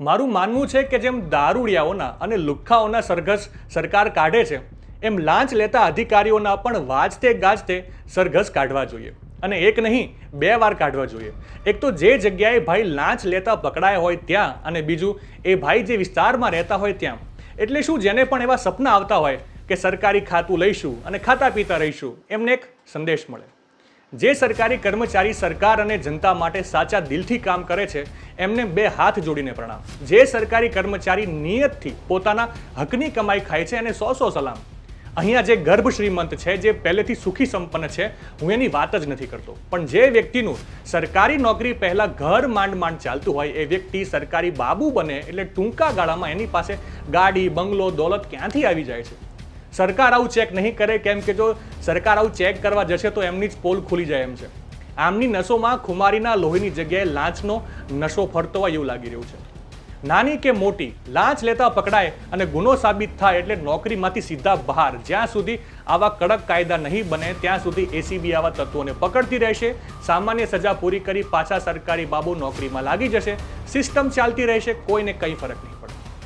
મારું માનવું છે કે જેમ દારૂડિયાઓના અને લુખ્ખાઓના સરઘસ સરકાર કાઢે છે, એમ લાંચ લેતા અધિકારીઓના પણ વાજતે ગાજતે સરઘસ કાઢવા જોઈએ. અને એક નહીં, બે વાર કાઢવા જોઈએ. એક તો જે જગ્યાએ ભાઈ લાંચ લેતા પકડાયા હોય ત્યાં અને બીજું, એ ભાઈ જે વિસ્તારમાં રહેતા હોય ત્યાં. એટલે શું જેને પણ એવા સપના આવતા હોય કે સરકારી ખાતું લઈશું અને ખાતા પીતા રહીશું, એમને એક સંદેશ મળે. જે સરકારી કર્મચારી સરકાર અને જનતા માટે સાચા દિલથી કામ કરે છે એમને બે હાથ જોડીને પ્રણામ. જે સરકારી કર્મચારી નિયતથી પોતાના હકની કમાઈ ખાય છે અને સો સો સલામ. અહીંયા જે ગર્ભ શ્રીમંત છે, જે પહેલેથી સુખી સંપન્ન છે, હું એની વાત જ નથી કરતો. પણ જે વ્યક્તિનું સરકારી નોકરી પહેલાં ઘર માંડ માંડ ચાલતું હોય, એ વ્યક્તિ સરકારી બાબુ બને એટલે ટૂંકા ગાળામાં એની પાસે ગાડી, બંગલો, દોલત ક્યાંથી આવી જાય છે? સરકાર આવું ચેક નહીં કરે, કેમ કે જો સરકાર આવું ચેક કરવા જશે તો એમની જ પોલ ખુલી જાય એમ છે. આમની નસોમાં ખુમારીના લોહીની જગ્યાએ લાંચનો નશો ફરતો હોય એવું લાગી રહ્યું છે. નાની કે મોટી, લાંચ લેતા પકડાય અને ગુનો સાબિત થાય એટલે નોકરીમાંથી સીધા બહાર. જ્યાં સુધી આવા કડક કાયદા નહીં બને, ત્યાં સુધી એસીબી આવા તત્વોને પકડતી રહેશે. સામાન્ય સજા પૂરી કરી પાછા સરકારી બાબુ નોકરીમાં લાગી જશે. સિસ્ટમ ચાલતી રહેશે, કોઈને કંઈ ફરક નહીં.